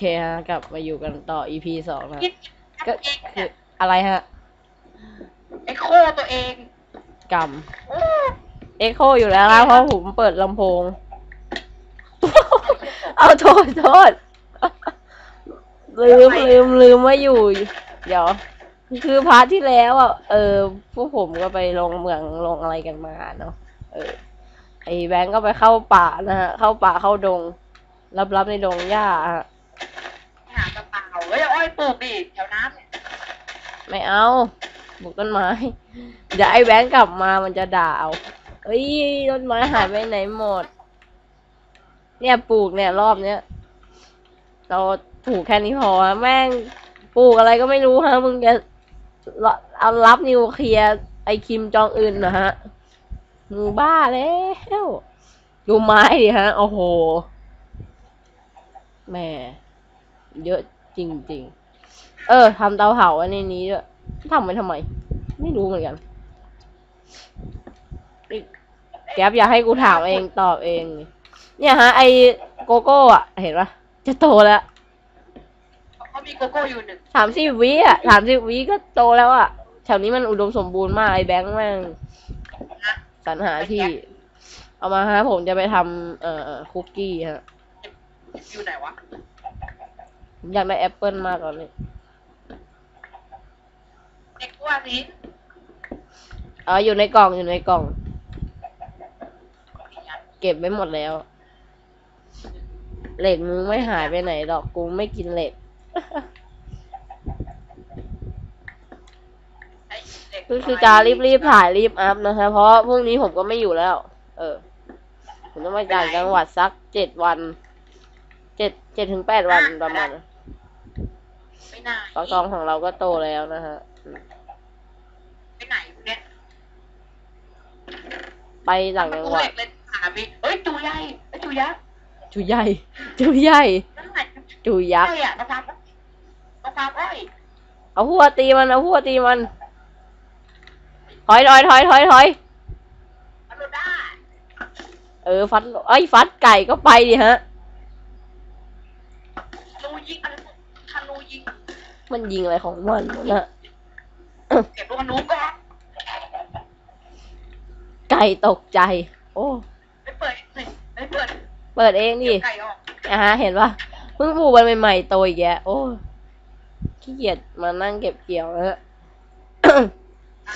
เคฮะกลับมาอยู่กันต่อ EP สองนะคิดก็เองคืเนี่อยอะไรฮะไอ้โคตัวเองกรรมโอ้เอ็กโคอยู่แล้วนะเพราะผมเปิดลำโพง เอาโทษโทษลืมลืมลืมว่าอยู่ เดี๋ยว คือพาร์ทที่แล้วอะเออพวกผมก็ไปลงเมืองลงอะไรกันมาเนาะเออ ไอ้แบงก์ก็ไปเข้าป่านะฮะเข้าป่าเข้าดงรับๆในดงหญ้าฮะ หากระเป๋าเฮ้ยอาอ้อยปลูกดิแถวน้ำเนี่ยไม่เอาปลูกต้นไม้เดี๋ยวไอ้แบงก์กลับมามันจะด่าเอาเอ้ยต้นไม้หายไปไหนหมด เนี่ยปลูกเนี่ยรอบเนี้ยเราปลูกแค่นี้พอแม่งปลูกอะไรก็ไม่รู้ฮะมึงจะเอารับนิวเคลียร์ไอคิมจองอึนนะฮะมึงบ้าแล้วดูไม้ดิฮะ โอ้โหแหม่ เยอะจริง ๆ เออทำเตาเผาไว้ในนี้ด้วยทำไว้ทำไม ไม่รู้เหมือนกันแก๊ปอยากให้กูถามเองตอบเอง เนี่ยฮะ ไอโกโก้อะเห็นปะจะโตแล้วเขามีโกโก้อยู่หนึ่งสามสิบวิอะสามสิบวิก็โตแล้วอะแถวนี้มันอุดมสมบูรณ์มากไอ้แบงค์แม่งนะสรรหาที่ เอามาฮะผมจะไปทำเอ่อคุกกี้ฮะอยู่ไหนวะผม อยากได้แอปเปิลมากตอนนี้เด็กว่านี้เอออยู่ในกล่องอยู่ในกล่อง เก็บไว้หมดแล้วเหล็กมึงไม่หายไปไหนหรอกกูไม่กินเหล็กไอ้เด็กคือคือจะรีบรีบๆถ่ายรีบอัพนะคะเพราะพรุ่งนี้ผมก็ไม่อยู่แล้ว เออ ผมต้องไปต่างจังหวัดสักเจ็ดวัน เจ็ดเจ็ดถึงแปดวันประมาณนั้น ไปไหนปลาทองของเราก็โตแล้วนะฮะอืมไปไหนเนี่ยไปต่างจังหวัเด็ดกเลยหาวิเฮ้ยจูใหญ่ไอ้จูยักษ์จูใหญ่ จูใหญ่ นั่นแหละจูยักษ์อ้อยอะมะพร้าวมะพร้าวอ้อยเอาหัวตีมัน เอาหัวตีมัน ถอยถอยถอยถอยถอยอโรด้าเออฟัดเอ้ยฟัดไก่ก็ไปดิฮะ นูยิงอันคานูยิง มันยิงอะไรของมันนะเก็บลูกอนุก่อนไก่ตกใจ โอ้ไปเปิดสิไปเปิดเปิดเองดิเก็บไก่ออกอะฮะเห็นปะเพิ่งปลูกมันใหม่ๆโตอีกแกโอ้ขี้เกียจมานั่งเก็บเกี่ยวแล้วอะ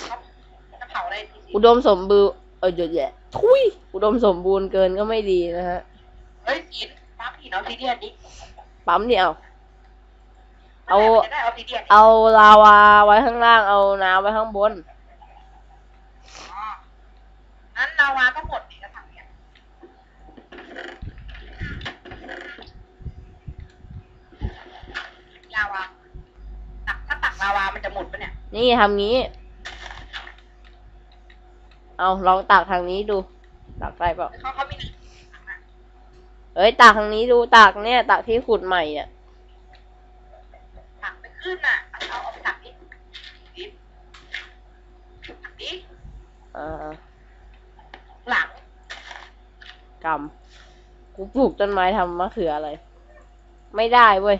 ครับจะเผาอะไรดีอุดมสมบูรณ์เออเยอะแยะทุยอุดมสมบูรณ์เกินก็ไม่ดีนะฮะ เฮ้ยหินปั๊บหินเอาซีเดียนดิปั๊มเดียว เอา จะได้เอาซีเดียนดิเอาลาวาไว้ข้างล่าง เอาน้ำไว้ข้างบน อ๋อนั้นลาวาก็หมดดิกระถางเนี่ยลาวาตักถ้าตักลาวามันจะหมดปะเนี่ย นี่ทำงี้ เอาลองตักทางนี้ดู ตักได้เปล่าเขาเขามีหนึ่งถังอะเอ้ยตักทางนี้ดูตักเนี่ย ตักที่ขุดใหม่เนี่ยถังไม่ ขึ้นอะ เอาเอาไปตักดิดิตักดิอ่าหลังกำกูปลูกต้นไม้ทำมะเขืออะไร ไม่ได้เว้ย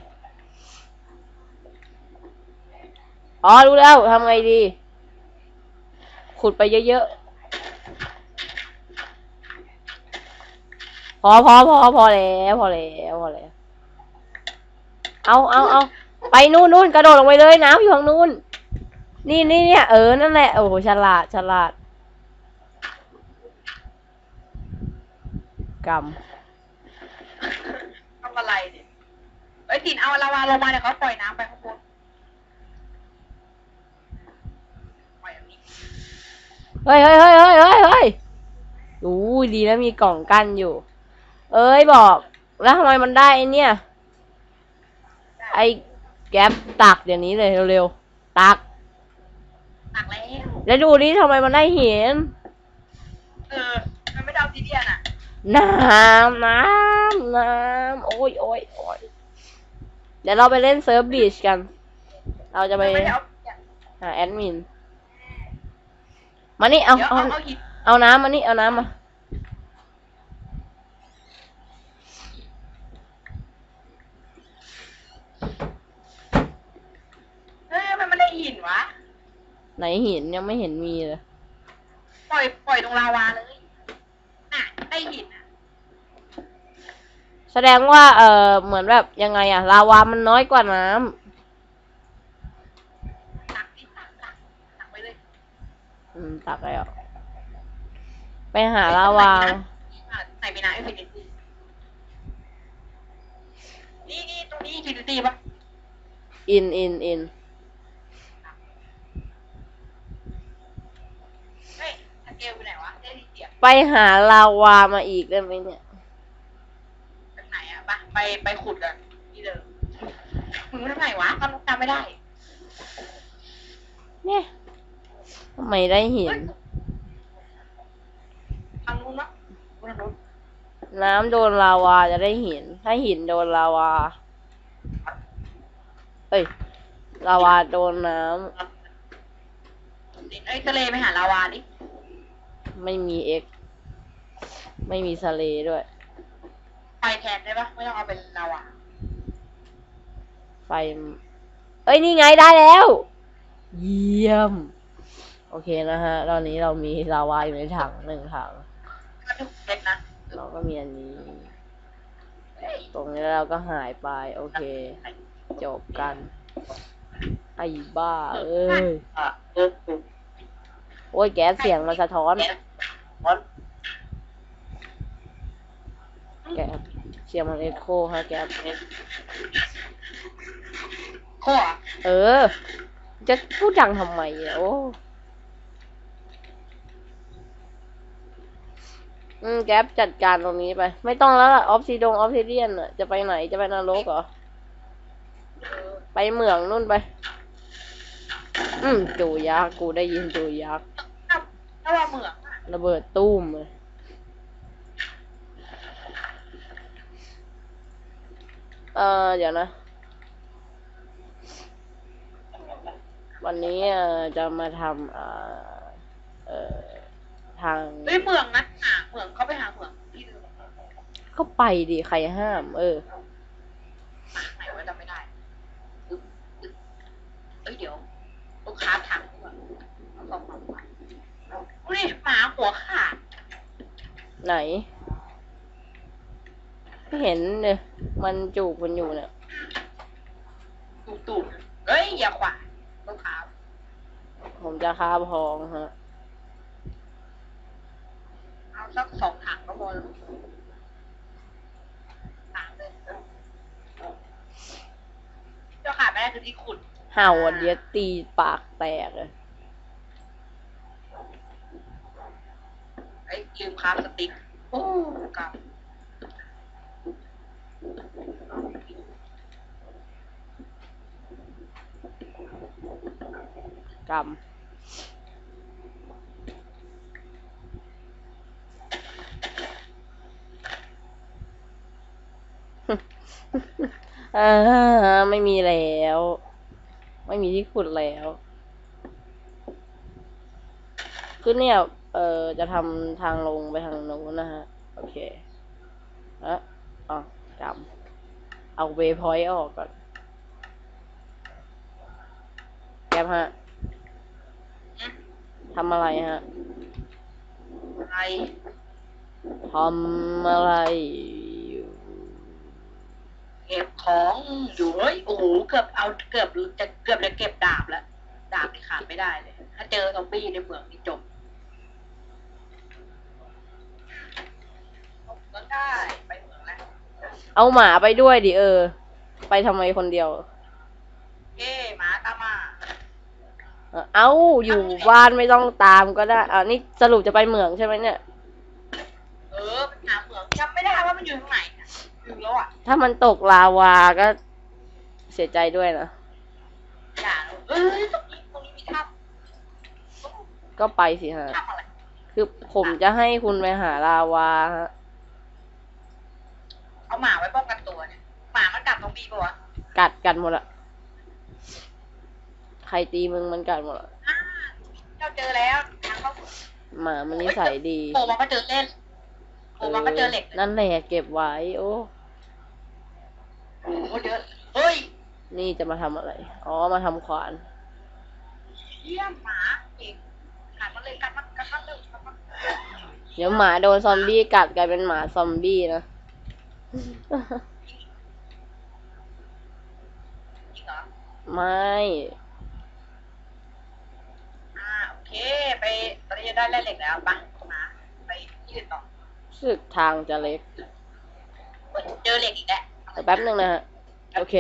อ๋อ รู้แล้วทำไงดี ขุดไปเยอะๆ พอพอพอพอแล้ว พอแล้ว พอแล้ว เอาเอาเอา ไปนู่นนู่นกระโดดลงไปเลยน้ำอยู่ทางนู่น นี่นี่เนี่ยเออนั่นแหละโอ้โหฉลาดฉลาดกำทำอะไรเนี่ยเอ้ยตินเอาลาวาลงมาเดี๋ยวเขาปล่อยน้ำไปข้างบนปล่อยอันนี้เฮ้ยเฮ้ยเฮ้ยเฮ้ยเฮ้ยเฮ้ยอู้ยดีนะมีกล่องกั้นอยู่ เอ้ยบอก แล้วทำไมมันได้ไอ้เนี่ย ไอ้ แก๊ปตักเดี๋ยวนี้เลยเร็วๆตัก ตักแล้ว แล้วดูดิทำไมมันได้เห็น เออ มันไม่ได้เอาซีเดียนอะ น้ำน้ำน้ำโอ้ยโอ้ยโอ้ยเดี๋ยวเราไปเล่นเซิร์ฟบีชกัน เราจะไปมันไม่ได้เอาซีเดียนหาแอดมิน มานี่เอาเดี๋ยวเอาเอาเอาหินเอาน้ำมานี่เอาน้ำมา ไหนหินยังไม่เห็นมีเลย ปล่อยปล่อยตรงลาวาเลย น่ะได้หินอะ แสดงว่า เออเหมือนแบบยังไงอะลาวามันน้อยกว่าน้ำตักนี่ตักตักตักไปเลยอืมตักแล้วไปหาลาวา อะใส่ไปน้ำอินฟินิตี้นี่นี่ตรงนี้อินฟินิตี้ปะอินอินอิน เฮ้ยส เกลไปไหนวะได้ดีเสียงไปหาลาวามาอีกได้ไหมเนี่ย จากไหนอะปะไปไปขุดกันที่เดิมมึงไปทางไหนวะจำจำไม่ได้เนี่ยทำไมได้หินทางนู้นเนาะทางนู้นน้ำโดนลาวาจะได้หิน ถ้าหินโดนลาวา เอ้ย ลาวาโดนน้เอ้ยทะเลไปหาลาวาดิำ ไม่มีเอ็กไม่มีทะเลด้วยไปแทนได้ปะไม่ต้องเอาเป็นลาวาไฟ เอ้ย นี่ไงได้แล้ว เยี่ยม โอเคนะฮะ ตอนนี้เรามีลาวาอยู่ในถังหนึ่งถังถ้าทุกเล็กนะเราก็มีอันนี้เฮ้ยตรงนี้เราก็หายไป โอเค จบกัน ไอ้บ้า เอ้ย อะเออเออ โอ้ยแก๊สเสียงมันสะท้อนมอน แก๊สเสียงมันเอ็โคฮะแก๊สโค้อะเออ จะพูดดังทำไมอะโอ้อืมแก๊ปจัดการตรงนี้ไป ไม่ต้องแล้วล่ะออฟซิดงออฟซิเดียนอะ จะไปไหนจะไปนรกเหรอเออไปเหมืองนู่นไป อืมจูยักษ์กูได้ยินจูยักษ์ถ้าถ้าว่าเหมืองอะระเบิดตุ้มเลยเออเดี๋ยวนะ วันนี้เอ่อจะมาทำอ่าเอ่อทางเฮ้ยเหมืองนะหาเหมืองเขาไปหาเหมืองที่เดิมก็ไปดิใครห้าม เออ หาไหนวะจำไม่ได้อึ๊บอึ๊บเอ้ยเดี๋ยวลูกค้าถังดีกว่าเอาสองสามวันดูดิ หมาหัวขาดไหน ไม่เห็นเลยมันจูบมันอยู่เนี่ยตูดตูดเฮ้ย อย่าขวางลูกค้าผมจะค้าพองฮะ เอาสักสองถังก็พอแล้วถังเลยเจ้าขาดไม่ได้คือที่ขุด เห่าอันเดียวตีปากแตกเลย ไอ้ลืมคราสติกโอ้กับกรรมอ่าไม่มีแล้ว ไม่มีที่ขุดแล้ว คือเนี่ย เอ่อจะทำทางลงไปทางโน้นนะฮะ โอเคอะอ๋อจำเอาเวพอยต์ออกก่อน แก๊ปฮะอืมทำอะไรฮะอะไรทำอะไรอยู่เก็บของอยู่เฮ้ยโอ้โหเกือบเอาเกือบจะเกือบจะเก็บดาบแล้วดาบนี่ขาดไม่ได้เลย ถ้าเจอซอมบี้ในเมืองนี่จบเมืองได้ไปเมืองแล้ว เอาหมาไปด้วยดิเออ ไปทำไมคนเดียวเอ้หมาตามมาเออเอาอยู่บ้านไม่ต้องตามก็ได้อ่านี่สรุปจะไปเหมืองใช่ไหมเนี่ย เออไปหาเมืองจำไม่ได้ว่ามันอยู่ตรงไหนนะอยู่แล้วอะถ้ามันตกลาวาก็เสียใจด้วยนะ อย่าเลยเอ้ยตรงนี้ตรงนี้มีถ้ก็ไปสิฮะำถ้ำอะไรคือผมจะให้คุณไปหาลาวาฮะ เอาหมาไว้ป้องกันตัวเนี่ย หมามันกัดซอมบี้ปะวะกัดกันหมดละใครตีมึงมันกัดหมดละอ่าเราเจอแล้วทางเข้าหมามันนิสัยดีโผล่มาก็เจอเล่นโผล่มาก็เจอเหล็กนั่นแหละเก็บไว้ โอ้โอ้โหเยอะเฮ้ย นี่จะมาทำอะไร อ๋อ มาทำขวาน เยี่ยมหมาเก่งกัดมันเลยกัดมันกัดมันเลยกัดมัน เดี๋ยวหมาโดนซอมบี้กัดกลายเป็นหมาซอมบี้นะ จริงเหรอ ไม่ อ่าโอเค ไปตอนนี้จะได้แร่เหล็กแล้วปะมา ไปที่อื่นต่อรู้สึกทางจะเล็กเฮ้ยเจอเหล็กอีกแล้วเดี๋ยวแป๊บนึงนะฮะ โอเค